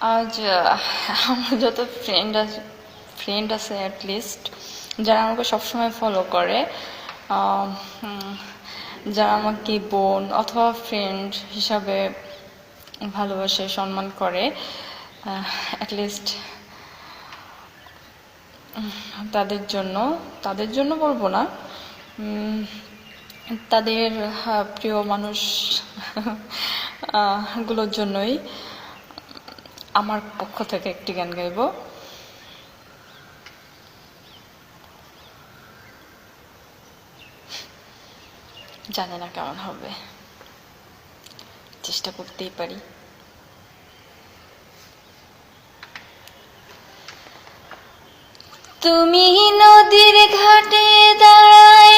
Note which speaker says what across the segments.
Speaker 1: আজ আমার যত ফ্রেন্ড আছে ফ্রেন্ড আছে অ্যাটলিস্ট যারা আমাকে সবসময় ফলো করে যারা আমাকে বোন অথবা ফ্রেন্ড হিসাবে ভালোবাসে, সম্মান করে অ্যাটলিস্ট তাদের জন্য তাদের জন্য বলব না তাদের প্রিয় মানুষ গুলোর জন্যই আমার পক্ষ থেকে একটি গান গাইব। জানি না কেমন হবে। চেষ্টা করতেই পারি। তুমি নদীর ঘাটে দাঁড়াইয়া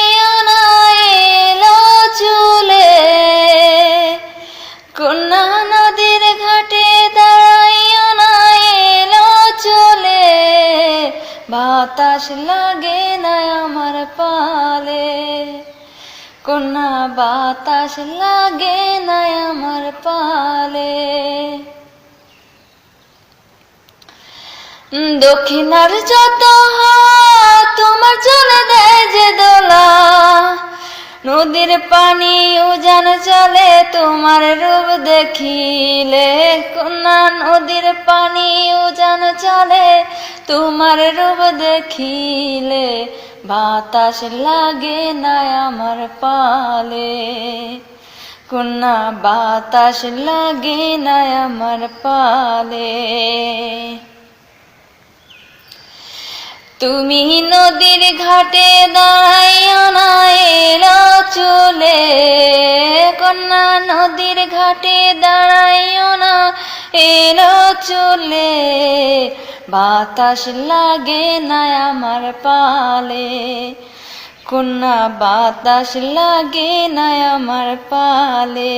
Speaker 1: নদীর ঘাটে দাঁড়াইয়া না, এলো চলে। বাতাস লাগে না আমার পালে। কন্যা, বাতাস লাগে না আমার পালে। দক্ষিণার যত তোমার চলে দেয় যে দোলা। নদীর পানি উজান চলে, তোমার দেখিলে কন্যা নদীর পানি উজান চলে, তোমার রূপ দেখিলে বাতাস লাগে না আমার পালে। কন্যা, বাতাস লাগে না আমার পালে। তুমি নদীর ঘাটে দাঁড়াইও না এলো চলে। কন্যা নদীর ঘাটে দাঁড়াইও না এলো চলে। বাতাস লাগে না আমার পালে। কন্যা, বাতাস লাগে না আমার পালে।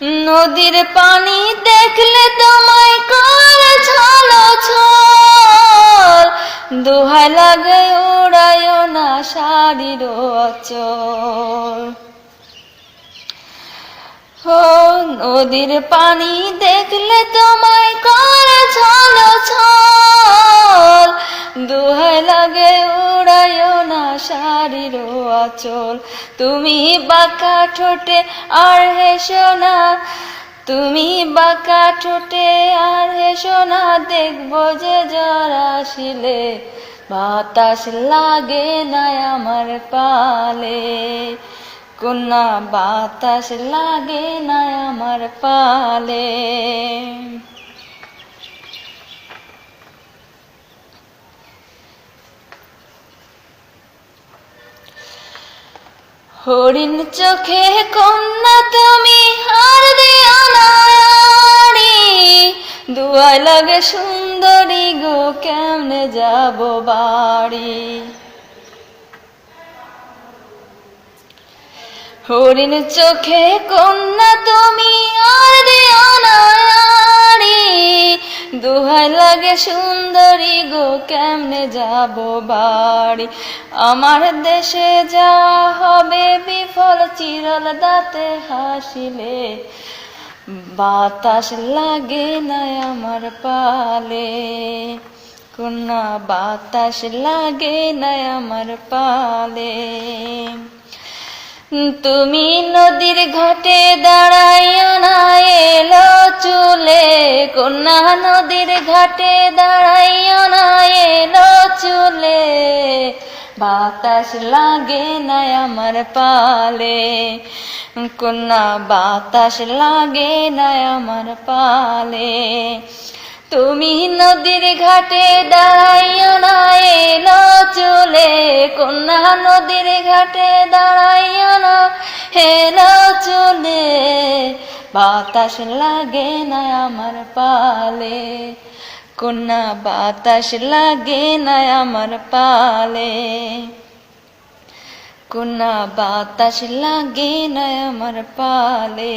Speaker 1: নদীর পানি দেখলে তোমায় করে ছলো ছল দোহাই লাগে উড়ায় না শাড়ির অচল। ও নদীর পানি দেখলে তোমায় করে ছলো ছল দোহাই লাগে উড়ায় না শাড়ির আচল তুমি বাঁকা ঠোঁটে আর হেসো না। তুমি বাঁকা ঠোঁটে আর হেসো না। দেখব যে জ্বর আসিলে, বাতাস লাগে না আমার পালে। কন্যা বাতাস লাগে না আমার পালে। হরিণ চোখে কন্যা তুমি হার দিও না আড়ি। দুয়াই লাগে সুন্দরী গো, কেমনে যাব বাড়ি হরিণ চোখে কন্যা তুমি আর দিও না। দুহাই লাগে সুন্দরী গো, কেমনে যাব বাড়ি? আমার দেশে যাওয়া হবে বিফল, চিরল দাঁতে হাসিলে। বাতাস লাগে না আমার পালে। কন্যা, বাতাস লাগে না আমার পালে। তুমি নদীর ঘাটে দাঁড়াইও না এলো। কন্যা নদীর ঘাটে দাঁড়াইয়া না এলো চুলে। বাতাস লাগে না আমার পালে। কন্যা, বাতাস লাগে না আমার পালে। তুমি নদীর ঘাটে দাঁড়াইও না এলো চলে কন্যা নদীর ঘাটে দাঁড়াইও না এলো চলে। বাতাস লাগে না আমার পালে, কন্যা বাতাস লাগে না আমার পালে। কন্যা বাতাস লাগে না আমার পালে।